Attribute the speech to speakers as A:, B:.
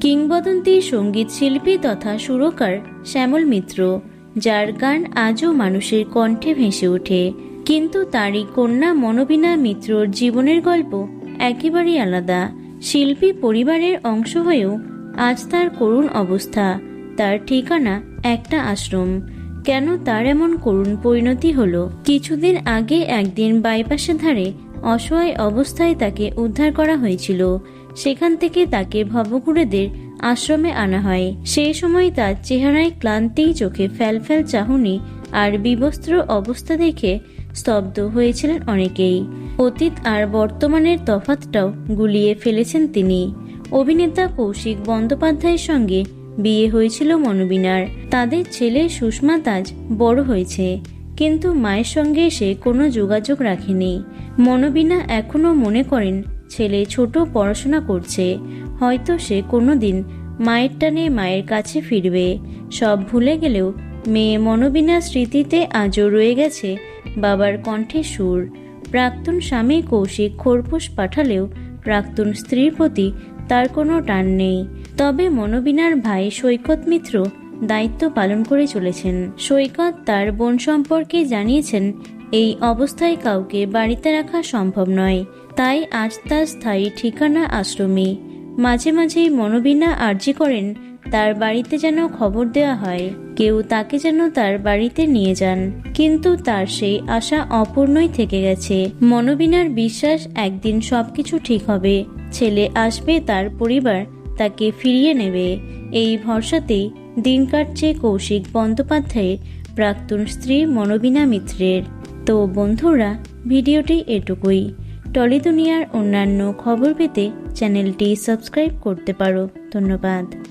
A: কিংবদন্তি সংগীত শিল্পী তথা সুরকার শ্যামল মিত্র, যার গান আজও মানুষের কণ্ঠে ভেসে ওঠে। কিন্তু তারই কন্যা মনোবিনা মিত্রর জীবনের গল্প একেবারেই আলাদা। শিল্পী পরিবারের অংশ হয়েও আজ তার করুণ অবস্থা, তার ঠিকানা একটা আশ্রম। কেন তার এমন করুণ পরিণতি হলো? কিছুদিন আগে একদিন বাইপাসের ধারে অসহায় অবস্থায় তাকে উদ্ধার করা হয়েছিল। সেখান থেকে তাকে ভবঘুরেদের আশ্রমে আনা হয়। সেই সময় তার চেহারায় ক্লান্তি, চোখে ফ্যালফ্যাল চাহনি আর বিবস্ত্র অবস্থা দেখে স্তব্ধ হয়েছিলেন অনেকেই। অতীত আর বর্তমানের তফাতটাও গুলিয়ে ফেলেছেন তিনি। অভিনেতা কৌশিক বন্দ্যোপাধ্যায়ের সঙ্গে বিয়ে হয়েছিল মনোবিনার। তাদের ছেলে সুষমা তাজ বড় হয়েছে, কিন্তু মায়ের সঙ্গে সে কোনো যোগাযোগ রাখেনি। মনোবিনা এখনও মনে করেন ছেলে ছোট পড়াশোনা করছে, হয়তো সে কোনো দিন মায়ের টানে মায়ের কাছে ফিরবে। সব ভুলে গেলেও মেয়ে মনোবিনার স্মৃতিতে আজও রয়ে গেছে বাবার কণ্ঠে সুর। প্রাক্তন স্বামী কৌশিক খোরপোশ পাঠালেও প্রাক্তন স্ত্রীর প্রতি তার কোনো টান নেই। তবে মনোবিনার ভাই সৈকত মিত্র দায়িত্ব পালন করে চলেছেন। সৈকত তার বোন সম্পর্কে জানিয়েছেন এই অবস্থায় কাউকে বাড়িতে রাখা সম্ভব নয়। তাই আজ তার স্থায়ী ঠিকানা আশ্রমে। মাঝে মাঝেই মনোবিনা আর্জি করেন, তার বাড়িতে যেন খবর দেওয়া হয়। কেউ তাকে যেন তার বাড়িতে নিয়ে যান। কিন্তু তার সেই আশা অপূর্ণই থেকে গেছে। মনোবিনার বিশ্বাস একদিন সবকিছু ঠিক হবে। ছেলে আসবে তার পরিবার, তাকে ফিরিয়ে নেবে। এই ভরসাতেই দিন কাটছে কৌশিক বন্দ্যোপাধ্যায়ের প্রাক্তন স্ত্রী মনোবিনা মিত্রের। তো বন্ধুরা ভিডিওটি এটুকুই। টলি দুনিয়ার অন্যান্য খবর পেতে চ্যানেলটি সাবস্ক্রাইব করতে পারো। ধন্যবাদ।